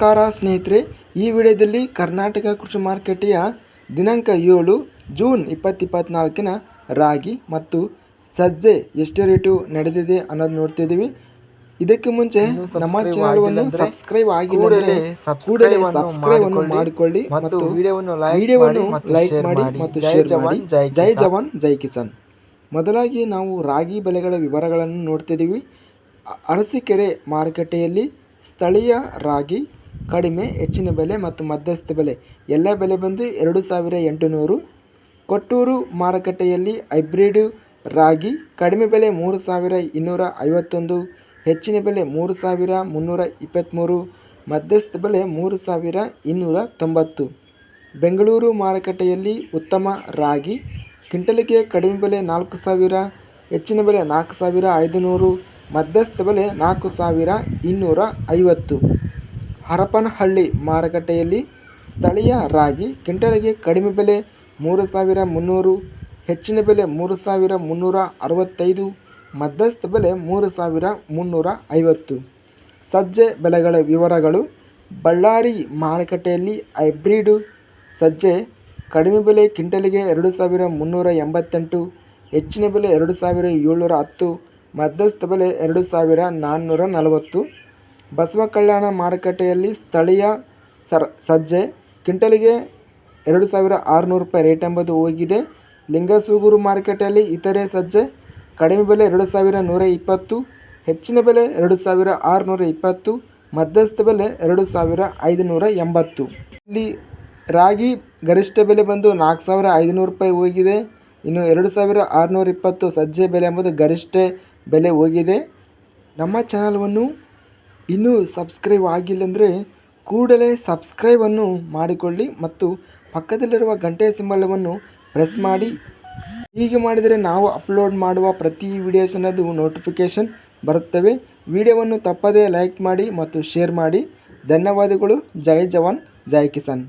ನಮಸ್ಕಾರ ಸ್ನೇಹಿತರೆ ಈ ವಿಡಿಯೋದಲ್ಲಿ ಕರ್ನಾಟಕ ಕೃಷಿ ಮಾರುಕಟ್ಟೆಯ ದಿನಾಂಕ ಏಳು ಜೂನ್ ಇಪ್ಪತ್ತು ಇಪ್ಪತ್ತ್ನಾಲ್ಕಿನ ರಾಗಿ ಮತ್ತು ಸಜ್ಜೆ ಎಷ್ಟು ರೇಟು ನಡೆದಿದೆ ಅನ್ನೋದು ನೋಡ್ತಿದ್ದೀವಿ. ಇದಕ್ಕೆ ಮುಂಚೆ ನಮ್ಮ ಚಾನಲ್ವನ್ನು ಸಬ್ಸ್ಕ್ರೈಬ್ ಆಗಿಲ್ಲ ಸಬ್ಸ್ಕ್ರೈಬ್ ಅನ್ನು ಮಾಡಿಕೊಳ್ಳಿ ಮತ್ತು ವಿಡಿಯೋವನ್ನು ಲೈಕ್ ವಿಡಿಯೋವನ್ನು ಮಾಡಿ ಮತ್ತು ಲೈಕ್ ಮಾಡಿ ಮಾಡಿ. ಮತ್ತು ಜೈ ಶೇರ್ ಮಾಡಿ. ಜೈ ಜವಾನ್ ಜೈ ಕಿಸಾನ್. ಮೊದಲಾಗಿ ನಾವು ರಾಗಿ ಬೆಲೆಗಳ ವಿವರಗಳನ್ನು ನೋಡ್ತಿದ್ದೀವಿ. ಅರಸೀಕೆರೆ ಮಾರುಕಟ್ಟೆಯಲ್ಲಿ ಸ್ಥಳೀಯ ರಾಗಿ ಕಡಿಮೆ, ಹೆಚ್ಚಿನ ಬೆಲೆ ಮತ್ತು ಮಧ್ಯಸ್ಥ ಬೆಲೆ. ಎಲ್ಲ ಬೆಲೆ ಬಂದು ಎರಡು ಸಾವಿರ ಎಂಟುನೂರು. ಕೊಟ್ಟೂರು ಮಾರುಕಟ್ಟೆಯಲ್ಲಿ ಹೈಬ್ರಿಡ್ ರಾಗಿ ಕಡಿಮೆ ಬೆಲೆ ಮೂರು ಸಾವಿರ ಇನ್ನೂರ ಐವತ್ತೊಂದು. ಹೆಚ್ಚಿನ ಬೆಲೆ ಮೂರು ಸಾವಿರ ಮುನ್ನೂರ ಇಪ್ಪತ್ತ್ಮೂರು ಮಧ್ಯಸ್ಥ ಬೆಲೆ ಮೂರು ಸಾವಿರ ಇನ್ನೂರ ತೊಂಬತ್ತು. ಬೆಂಗಳೂರು ಮಾರುಕಟ್ಟೆಯಲ್ಲಿ ಉತ್ತಮ ರಾಗಿ ಕ್ವಿಂಟಲಿಗೆ ಕಡಿಮೆ ಬೆಲೆ ನಾಲ್ಕು ಸಾವಿರ, ಹೆಚ್ಚಿನ ಬೆಲೆ ನಾಲ್ಕು ಸಾವಿರ ಐದುನೂರು. ಮಧ್ಯಸ್ಥ ಬೆಲೆ ನಾಲ್ಕು ಸಾವಿರ ಇನ್ನೂರ ಐವತ್ತು. ಹರಪನಹಳ್ಳಿ ಮಾರುಕಟ್ಟೆಯಲ್ಲಿ ಸ್ಥಳೀಯ ರಾಗಿ ಕ್ವಿಂಟಲಿಗೆ ಕಡಿಮೆ ಬೆಲೆ ಮೂರು ಸಾವಿರ ಮುನ್ನೂರು, ಹೆಚ್ಚಿನ ಬೆಲೆ ಮೂರು ಸಾವಿರ ಮುನ್ನೂರ ಅರವತ್ತೈದು, ಮಧ್ಯಸ್ಥ ಬೆಲೆ ಮೂರು ಸಾವಿರ ಮುನ್ನೂರ ಐವತ್ತು. ಸಜ್ಜೆ ಬೆಲೆಗಳ ವಿವರಗಳು ಬಳ್ಳಾರಿ ಮಾರುಕಟ್ಟೆಯಲ್ಲಿ ಹೈಬ್ರಿಡ್ ಸಜ್ಜೆ ಕಡಿಮೆ ಬೆಲೆ ಕ್ವಿಂಟಲಿಗೆ ಎರಡು ಸಾವಿರ ಮುನ್ನೂರ ಎಂಬತ್ತೆಂಟು, ಹೆಚ್ಚಿನ ಬೆಲೆ ಎರಡು ಸಾವಿರ ಏಳ್ನೂರ ಹತ್ತು, ಮಧ್ಯಸ್ಥ ಬೆಲೆ ಎರಡು ಸಾವಿರ ನಾನ್ನೂರ ನಲವತ್ತು. ಬಸವ ಕಲ್ಯಾಣ ಮಾರುಕಟ್ಟೆಯಲ್ಲಿ ಸ್ಥಳೀಯ ಸರ್, ಸಜ್ಜೆ. ಕ್ವಿಂಟಲಿಗೆ ಎರಡು ಸಾವಿರ ಆರುನೂರು ರೂಪಾಯಿ ರೇಟ್ ಎಂಬುದು ಹೋಗಿದೆ. ಲಿಂಗಸೂಗೂರು ಮಾರುಕಟ್ಟೆಯಲ್ಲಿ ಇತರೆ ಸಜ್ಜೆ. ಕಡಿಮೆ ಬೆಲೆ ಎರಡು ಸಾವಿರ ನೂರ ಇಪ್ಪತ್ತು. ಹೆಚ್ಚಿನ ಬೆಲೆ ಎರಡು ಸಾವಿರ ಆರುನೂರ ಇಪ್ಪತ್ತು. ಮಧ್ಯಸ್ಥ ಬೆಲೆ ಎರಡು ಸಾವಿರ ಐದುನೂರ ಎಂಬತ್ತು. ಇಲ್ಲಿ ರಾಗಿ ಗರಿಷ್ಠ ಬೆಲೆ ಬಂದು ನಾಲ್ಕು ಸಾವಿರ ಐದುನೂರು ರೂಪಾಯಿ ಹೋಗಿದೆ. ಇನ್ನು ಎರಡು ಸಾವಿರ ಆರುನೂರ ಇಪ್ಪತ್ತು ಸಜ್ಜೆ ಬೆಲೆ ಎಂಬುದು ಗರಿಷ್ಠ ಬೆಲೆ ಹೋಗಿದೆ. ನಮ್ಮ ಚಾನಲವನ್ನು ಇನ್ನೂ ಸಬ್ಸ್ಕ್ರೈಬ್ ಆಗಿಲ್ಲ ಅಂದರೆ ಕೂಡಲೇ ಸಬ್ಸ್ಕ್ರೈಬನ್ನು ಮಾಡಿಕೊಳ್ಳಿ ಮತ್ತು ಪಕ್ಕದಲ್ಲಿರುವ ಗಂಟೆ ಸಿಂಬಲವನ್ನು ಪ್ರೆಸ್ ಮಾಡಿ. ಹೀಗೆ ಮಾಡಿದರೆ ನಾವು ಅಪ್ಲೋಡ್ ಮಾಡುವ ಪ್ರತಿ ವಿಡಿಯೋಸನ್ನದು ನೋಟಿಫಿಕೇಷನ್ ಬರುತ್ತವೆ. ವಿಡಿಯೋವನ್ನು ತಪ್ಪದೇ ಲೈಕ್ ಮಾಡಿ ಮತ್ತು ಶೇರ್ ಮಾಡಿ. ಧನ್ಯವಾದಗಳು. ಜೈ ಜವಾನ್. ಜೈ ಕಿಸಾನ್.